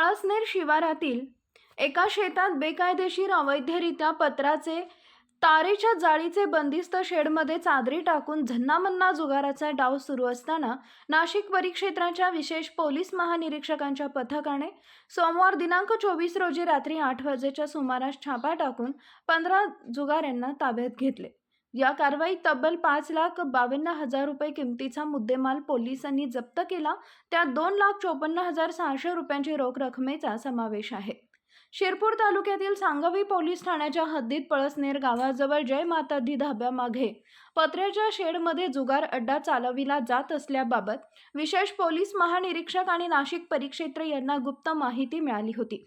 पळसनेर शिवारातील एका शेतात बेकायदेशीर अवैधरित्या पत्राचे तारेच्या जाळीचे बंदिस्त शेडमध्ये चादरी टाकून झन्नामन्ना जुगाराचा डाव सुरू असताना नाशिक परिक्षेत्राच्या विशेष पोलीस महानिरीक्षकांच्या पथकाने सोमवार दिनांक चोवीस रोजी रात्री आठ वाजेच्या सुमारास छापा टाकून पंधरा जुगाऱ्यांना ताब्यात घेतले. या कारवाईत तब्बल पाच लाख बावन्न हजार रुपये किमतीचा मुद्देमाल पोलिसांनी जप्त केला. त्यात दोन लाख चोपन्न हजार सहाशे रुपयांची रोख रकमेचा समावेश आहे. शिरपूर तालुक्यातील सांगवी पोलीस ठाण्याच्या हद्दीत पळसनेर गावाजवळ जय माता दी धाब्यामागे पत्र्याच्या शेडमध्ये जुगार अड्डा चालविला जात असल्याबाबत विशेष पोलीस महानिरीक्षक आणि नाशिक परिक्षेत्र यांना गुप्त माहिती मिळाली होती.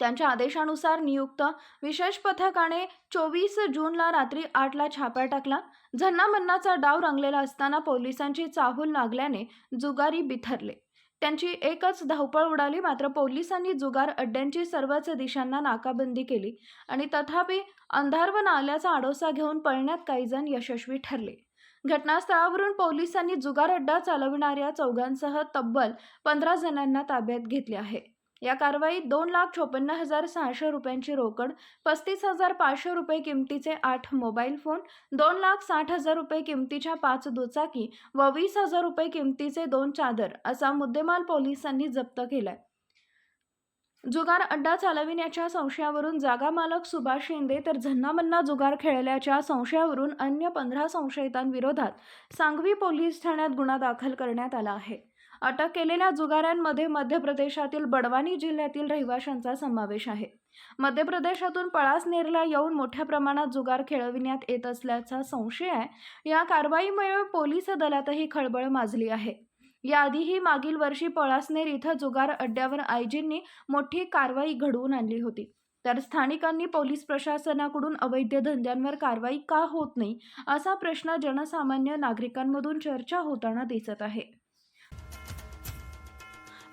त्यांच्या आदेशानुसार नियुक्त विशेष पथकाने चोवीस जूनला रात्री आठला छापा टाकला. झन्नामन्नाचा डाव रंगलेला असताना पोलिसांची चाहूल लागल्याने जुगारी बिथरले. त्यांची एकच धावपळ उडाली मात्र पोलिसांनी जुगार अड्ड्यांची सर्वच दिशांना नाकाबंदी केली आणि तथापि अंधार व नाल्याचा आडोसा घेऊन पळण्यात काही जण यशस्वी ठरले. घटनास्थळावरून पोलिसांनी जुगार अड्डा चालविणाऱ्या चौघांसह तब्बल पंधरा जणांना ताब्यात घेतले आहे. या कारवाईत दोन लाख चोपन्न हजार सहाशे रुपयांची रोकड पस्तीस हजार पाचशे रुपये किमतीचे आठ मोबाईल फोन दोन लाख साठ हजार रुपये किमतीच्या पाच दुचाकी व वीस हजार रुपये किमतीचे दोन चादर असा मुद्देमाल पोलिसांनी जप्त केलाय. जुगार अड्डा चालविण्याच्या संशयावरून जागा मालक सुभाष शिंदे तर झन्नामन्ना जुगार खेळल्याच्या संशयावरून अन्य पंधरा संशयितांविरोधात सांगवी पोलीस ठाण्यात गुन्हा दाखल करण्यात आला आहे. अटक केलेल्या जुगाऱ्यांमध्ये मध्य प्रदेशातील बडवानी जिल्ह्यातील रहिवाशांचा समावेश आहे. मध्य प्रदेशातून पळासनेरला येऊन मोठ्या प्रमाणात जुगार खेळविण्यात येत असल्याचा संशय आहे. या कारवाईमुळे पोलीस दलातही खळबळ माजली आहे. याआधीही मागील वर्षी पळासनेर इथं जुगार अड्ड्यावर आयजींनी मोठी कारवाई घडवून आणली होती. तर स्थानिकांनी पोलीस प्रशासनाकडून अवैध धंद्यांवर कारवाई का होत नाही असा प्रश्न जनसामान्य नागरिकांमधून चर्चा होताना दिसत आहे.